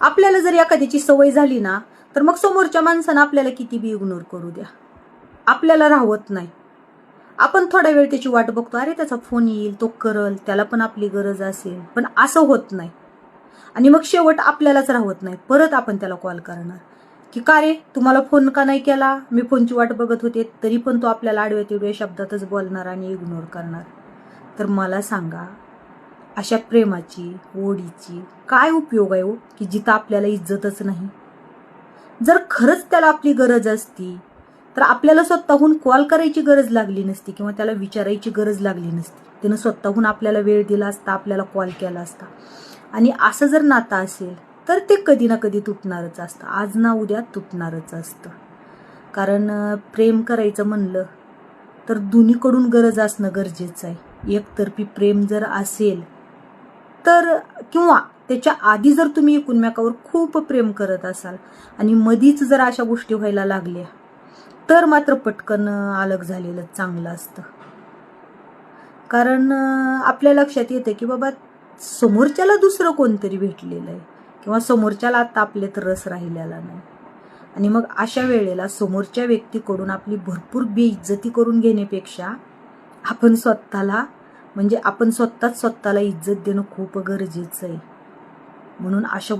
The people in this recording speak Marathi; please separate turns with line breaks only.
आपल्याला जर एखाद्याची सवय झाली ना तर मग समोरच्या माणसानं आपल्याला किती बी इग्नोर करू द्या. आपल्याला राहवत नाही. आपण थोडा वेळ त्याची वाट बघतो अरे त्याचा फोन येईल तो करल त्याला पण आपली गरज असेल पण असं होत नाही. आणि मग शेवट आपल्यालाच राहत नाही. परत आपण त्याला कॉल करणार. की का रे तुम्हाला फोन का नाही केला? मी फोनची वाट बघत होते तरी पण तो आपल्याला आडव्या तिडव्या शब्दातच बोलणार आणि इग्नोर करणार. तर मला सांगा अशा प्रेमाची ओढीची काय उपयोग आहे हो की जिथं आपल्याला इज्जतच नाही? जर खरंच त्याला आपली गरज असती तर आपल्याला स्वतःहून कॉल करायची गरज लागली नसती किंवा त्याला विचारायची गरज लागली नसती. त्यानं स्वतःहून आपल्याला वेळ दिला असता आपल्याला कॉल केला असता. आणि असं जर नातं असेल तर ते कधी ना कधी तुटणारच असतं. आज ना उद्या तुटणारच असतं. कारण प्रेम करायचं म्हणलं तर दोन्हीकडून गरज असणं गरजेचं आहे. एकतर्फी प्रेम जर असेल तर किंवा त्याच्या आधी जर तुम्ही एकूणमेकावर खूप प्रेम करत असाल आणि मधीच जर अशा गोष्टी व्हायला लागल्या तर मात्र पटकन अलग झालेलं चांगलं असतं. कारण आपल्या लक्षात येतं की बाबा समोरच्याला दुसरं कोणतरी भेटलेलं आहे किंवा समोरच्याला आता आपल्यात रस राहिलेला नाही. आणि मग अशा वेळेला समोरच्या व्यक्तीकडून आपली भरपूर बेइज्जती करून घेण्यापेक्षा आपण स्वतःला म्हणजे आपण स्वतःच स्वतःला इज्जत देणं खूप गरजेचं आहे. म्हणून अशा